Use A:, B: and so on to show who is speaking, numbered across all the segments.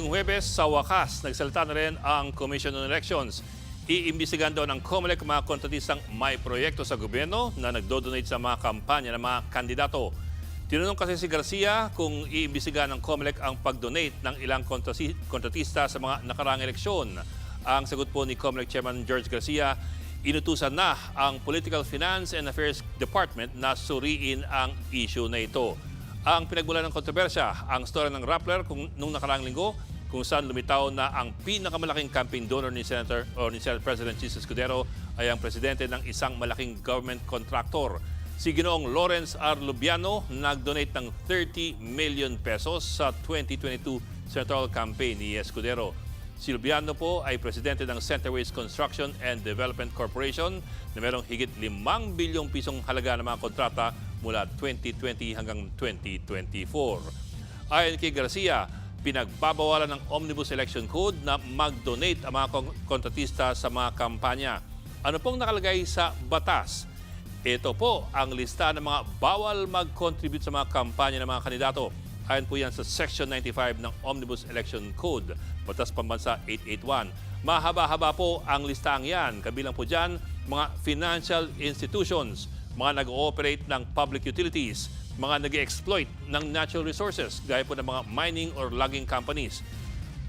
A: Ngayong Huwebes, sa wakas, nagsalita na rin ang Commission on Elections. Iimbisigan daw ng COMELEC mga kontratistang may proyekto sa gobyerno na nagdo-donate sa mga kampanya ng mga kandidato. Tinanong kasi si Garcia kung iimbisigan ng COMELEC ang pag-donate ng ilang kontratista sa mga nakaraang eleksyon. Ang sagot po ni COMELEC Chairman George Garcia, inutusan na ang Political Finance and Affairs Department na suriin ang issue na ito. Ang pinagmulan ng kontrobersya, ang story ng Rappler kung, nung nakaraang linggo kung saan lumitaw na ang pinakamalaking campaign donor ni Senator o ni Senate President Jesus Escudero ay ang presidente ng isang malaking government contractor. Si Ginoong Lawrence R. Lubiano nag-donate ng 30 million pesos sa 2022 senatorial campaign ni Escudero. Si Lubiano po ay presidente ng Centerways Construction and Development Corporation na merong higit 5 bilyong pisong halaga ng mga kontrata mula 2020 hanggang 2024. Ayon kay Garcia, pinagbabawalan ng Omnibus Election Code na mag-donate ang mga kon- kontratista sa mga kampanya. Ano pong nakalagay sa batas? Ito po ang lista ng mga bawal mag-contribute sa mga kampanya ng mga kandidato. Ayon po yan sa Section 95 ng Omnibus Election Code, Batas Pambansa 881. Mahaba-haba po ang listaang yan. Kabilang po dyan, mga financial institutions, mga nag-ooperate ng public utilities, mga nag exploit ng natural resources, gaya po ng mga mining or logging companies,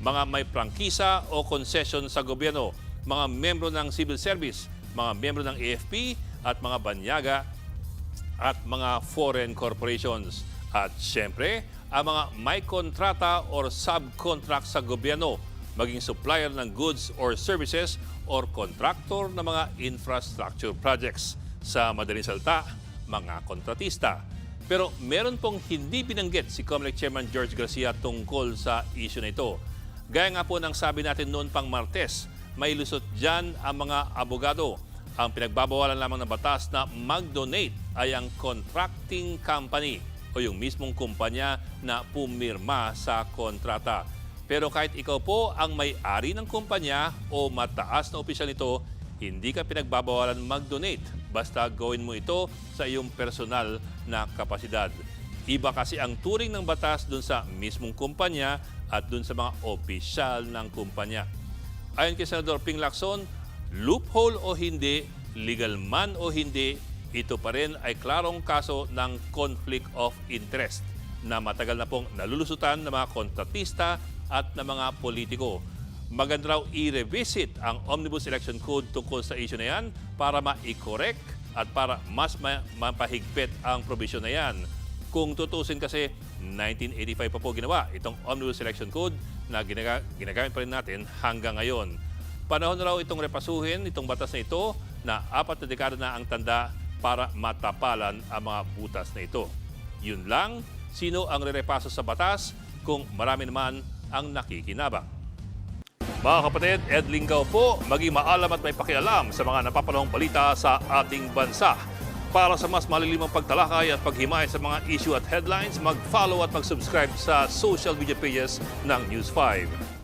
A: mga may prangkisa o concession sa gobyerno, mga membro ng civil service, mga membro ng AFP at mga banyaga at mga foreign corporations. At siyempre, ang mga may kontrata or subcontract sa gobyerno, maging supplier ng goods or services or contractor ng mga infrastructure projects. Sa madaling salita, mga kontratista. Pero meron pong hindi binanggit si COMELEC Chairman George Garcia tungkol sa issue na ito. Gaya nga po ng sabi natin noon pang Martes, may lusot dyan ang mga abogado. Ang pinagbabawalan lamang ng batas na mag-donate ay ang contracting company o yung mismong kumpanya na pumirma sa kontrata. Pero kahit ikaw po ang may-ari ng kumpanya o mataas na opisyal nito, hindi ka pinagbabawalan mag-donate. Basta gawin mo ito sa iyong personal na kapasidad. Iba kasi ang turing ng batas dun sa mismong kumpanya at dun sa mga opisyal ng kumpanya. Ayon kay Senador Ping Lacson, loophole o hindi, legal man o hindi, ito pa rin ay klarong kaso ng conflict of interest na matagal na pong nalulusutan ng mga kontratista at ng mga politiko. Maganda raw i-revisit ang Omnibus Election Code tungkol sa issue na yan para ma-correct at para mas ma- mapahigpit ang provision na yan. Kung tutusin kasi, 1985 pa po ginawa itong Omnibus Election Code na ginaga- ginagamit pa rin natin hanggang ngayon. Panahon na raw itong repasuhin, itong batas na ito, na apat na dekada na ang tanda para matapalan ang mga butas na ito. Yun lang, sino ang rerepaso sa batas kung marami naman ang nakikinabang. Mga kapatid, Ed Lingaw po, maging maalam at may pakialam sa mga napapanahong balita sa ating bansa. Para sa mas malilimang pagtalakay at paghimay sa mga issue at headlines, mag-follow at mag-subscribe sa social media pages ng News 5.